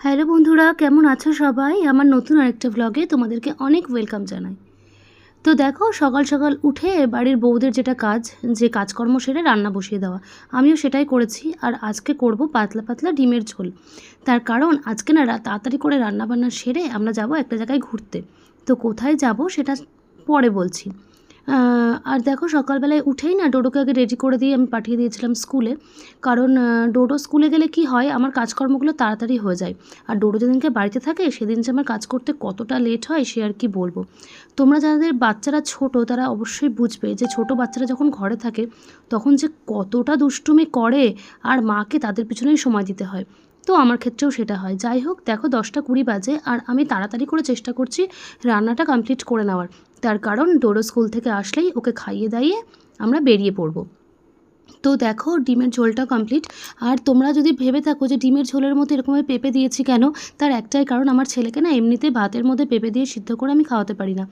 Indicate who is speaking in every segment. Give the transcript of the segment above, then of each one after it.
Speaker 1: Hello বন্ধুরা, কেমন আছো সবাই? আমার নতুন আরেকটা ব্লগে তোমাদেরকে অনেক ওয়েলকাম জানাই। তো দেখো, সকাল সকাল উঠে বাড়ির বউদের যেটা কাজ, যে কাজকর্ম সেরে রান্না বসিয়ে দেওয়া। আমিও সেটাই করেছি, আর আজকে করব পাতলা পাতলা ডিমের ঝোল। তার কারণ, আজকে না তাড়াতাড়ি করে রান্না বান্না সেরে আমরা যাব একটা জায়গায় ঘুরতে। তো কোথায় যাব সেটা পরে বলছি। আর দেখো সকালবেলায় উঠেই না ডোডোকে আগে রেডি করে দিয়ে আমি পাঠিয়ে দিয়েছিলাম স্কুলে। কারণ ডোডো স্কুলে গেলে কি হয়, আমার কাজকর্মগুলো তাড়াতাড়ি হয়ে যায়। আর ডোডো যেদিনকে বাড়িতে থাকে, সেদিন যে আমার কাজ করতে কতটা লেট হয়, সে আর কি বলব। তোমরা যাদের বাচ্চারা ছোট, তারা অবশ্যই বুঝবে যে ছোট বাচ্চারা যখন ঘরে থাকে, তখন যে কতটা দুষ্টুমি করে, আর মাকে তাদের পিছনেই সময় দিতে হয়। তো আমার ক্ষেত্রেও সেটা হয়। যাই হোক, দেখো দশটা কুড়ি বাজে আর আমি তাড়াতাড়ি করে চেষ্টা করছি রান্নাটা কমপ্লিট করে নেওয়ার। তার কারণ ডোরো স্কুল থেকে আসলেই ওকে খাইয়ে দাইয়ে আমরা বেরিয়ে পড়ব। তো দেখো ডিমের ঝোলটা কমপ্লিট আর তোমরা যদি ভেবে থাকো যে ডিমের ঝোলের মধ্যে এরকমভাবে পেঁপে দিয়েছি কেন, তার একটাই কারণ আমার ছেলেকে না এমনিতে ভাতের মধ্যে পেঁপে দিয়ে সিদ্ধ করে আমি খাওয়াতে পারি না।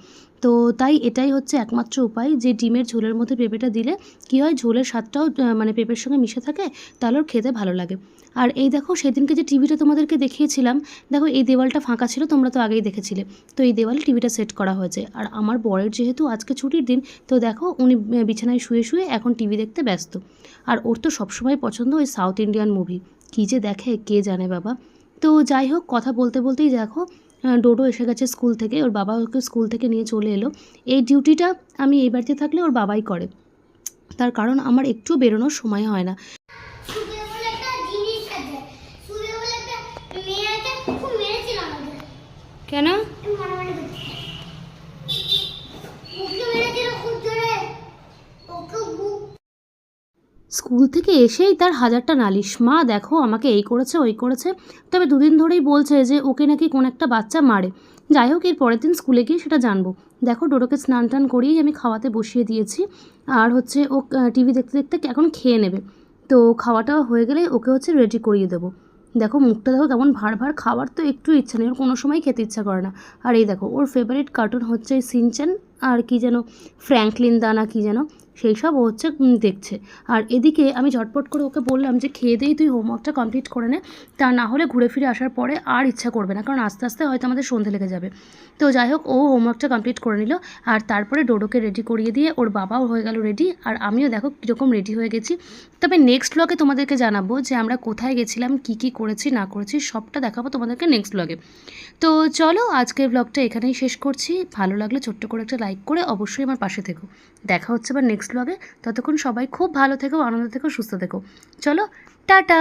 Speaker 1: তো তাই এটাই হচ্ছে একমাত্র উপায় যে ডিমের ঝোলের মধ্যে পেঁপেটা দিলে কী হয়? ঝোলের স্বাদটাও মানে পেঁপের সঙ্গে মিশে থাকে, তাহলে ওর খেতে ভালো লাগে। আর এই দেখো, সেদিনকে যে টিভিটা তোমাদেরকে দেখিয়েছিলাম, দেখো এই দেওয়ালটা ফাঁকা ছিল, তোমরা তো আগেই দেখেছিলে। তো এই দেওয়ালে টিভিটা সেট করা হয়েছে। আর আমার বরের যেহেতু আজকে ছুটির দিন, তো দেখো উনি বিছানায় শুয়ে শুয়ে এখন টিভি দেখতে ব্যস্ত। আর ওর তো সবসময় পছন্দ ওই সাউথ ইন্ডিয়ান মুভি। কী যে দেখে, কে জানে বাবা। তো যাই হোক, কথা বলতে বলতেই দেখো ডোডো এসে গেছে স্কুল থেকে ওর বাবা ওকে স্কুল থেকে নিয়ে চলে এলো। এই ডিউটিটা আমি এই বাড়িতে থাকলে ওর বাবাই করে। তার কারণ আমার একটু বেরোনোর সময় হয় না।
Speaker 2: সুবে বলে একটা জিনিস আছে সুবে বলে একটা মেয়ে আছে খুব মেরেছিল আমাদের
Speaker 1: কেন
Speaker 2: আমি মনে মনে করছি ওকে মেরেছিল খুব জোরে ওকে বুক
Speaker 1: স্কুল থেকে এসেই তার হাজারটা নালিশ। মা, দেখো, আমাকে এই করেছে, ওই করেছে। তবে দুদিন ধরেই বলছে যে, ওকে নাকি কোন একটা বাচ্চা মারে। যাই হোক, এর পরের দিন স্কুলে গিয়ে সেটা জানব। দেখো, ডোডোকে স্নান টান করিয়েই আমি খাওয়াতে বসিয়ে দিয়েছি। আর হচ্ছে, ও টিভি দেখতে দেখতে এখন খেয়ে নেবে। তো খাওয়াটা হয়ে গেলে ওকে হচ্ছে রেডি করিয়ে দেবো। দেখো, মুখটা দেখো কেমন ভার ভার খাওয়ার তো একটু ইচ্ছা নেই। ওর কোনো সময় খেতে ইচ্ছা করে না। আর এই দেখো, ওর ফেভারিট কার্টুন হচ্ছে সিনচেন, আর কি যেন, ফ্র্যাঙ্কলিন দানা কি যেন। সেই সব ও হচ্ছে দেখছে। আর এদিকে আমি ঝটপট করে ওকে বললাম যে, খেয়ে দিয়েই তুই হোমওয়ার্কটা কমপ্লিট করে নে। তা না হলে ঘুরে ফিরে আসার পরে আর ইচ্ছা করবে না। কারণ আস্তে আস্তে হয়তো আমাদের সন্ধে লেগে যাবে। তো যাই হোক, ও হোমওয়ার্কটা কমপ্লিট করে নিল। আর তারপরে ডোডোকে রেডি করিয়ে দিয়ে ওর বাবাও হয়ে গেল রেডি আর আমিও দেখো কীরকম রেডি হয়ে গেছি। তবে নেক্সট ব্লগে তোমাদেরকে জানাব যে, আমরা কোথায় গেছিলাম, কি কি করেছি, না করেছি, সবটা দেখাবো তোমাদেরকে নেক্সট ব্লগে তো চলো, আজকের ব্লগটা এখানেই শেষ করছি। ভালো লাগলে ছোট্ট করে একটা লাইক করে অবশ্যই আমার পাশে থেকো। দেখা হচ্ছে আবার নেক্সট ব্লগে ততক্ষণ সবাই খুব ভালো থেকো আনন্দ থেকো সুস্থ থেকো। চলো টাটা!